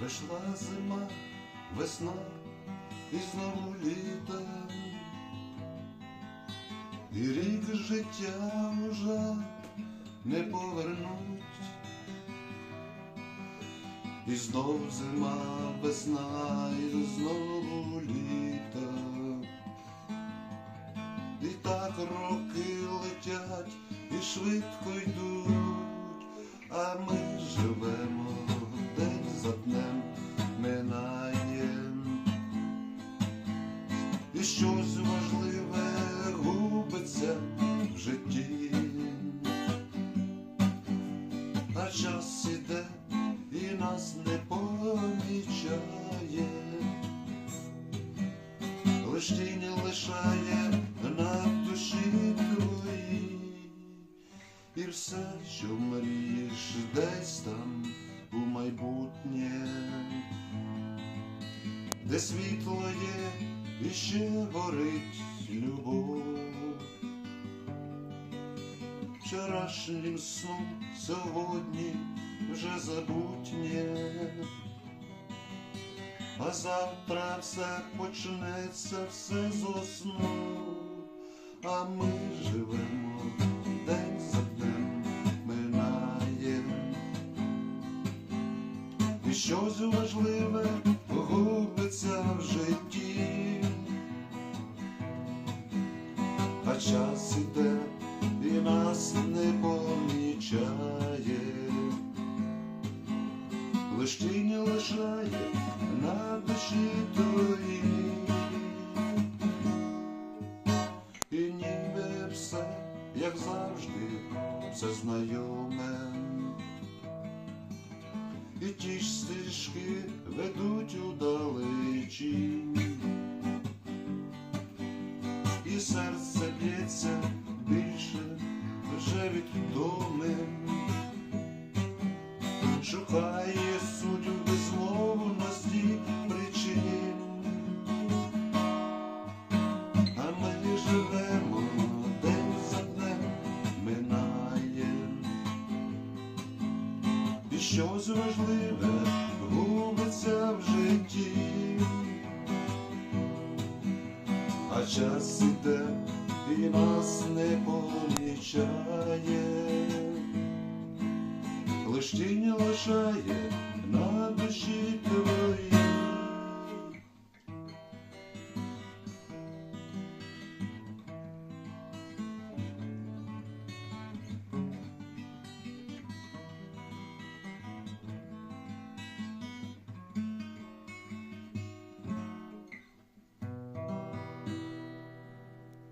Прийшла зима, весна і знову літо. І рік життя уже не повернуть. І знов зима, весна, і знову літо. І так роки летять і швидко йдуть, а ми І щось важливе губиться в житті, а час іде і нас не помічає. Лиш тінь лишає на душі твоїй, і все, що мрієш десь там у майбутнє, де світло є і ще горить любов. Вчорашнім сном сьогодні вже забутнє. А завтра все почнеться, все з основ, а ми живемо день за днем. І щось важливе іде і нас не помічає лиш тінь лишає на душі твоїй. І ніби все, як завжди, все знайоме. І ті ж стежки ведуть удалечі. І серце б'ється відоме шукає суть у безмовності причин, а ми живемо день за днем минаєм, і щось важливе губиться в житті, а час іде і нас не помічає лиш тінь лишає на душі твоїй.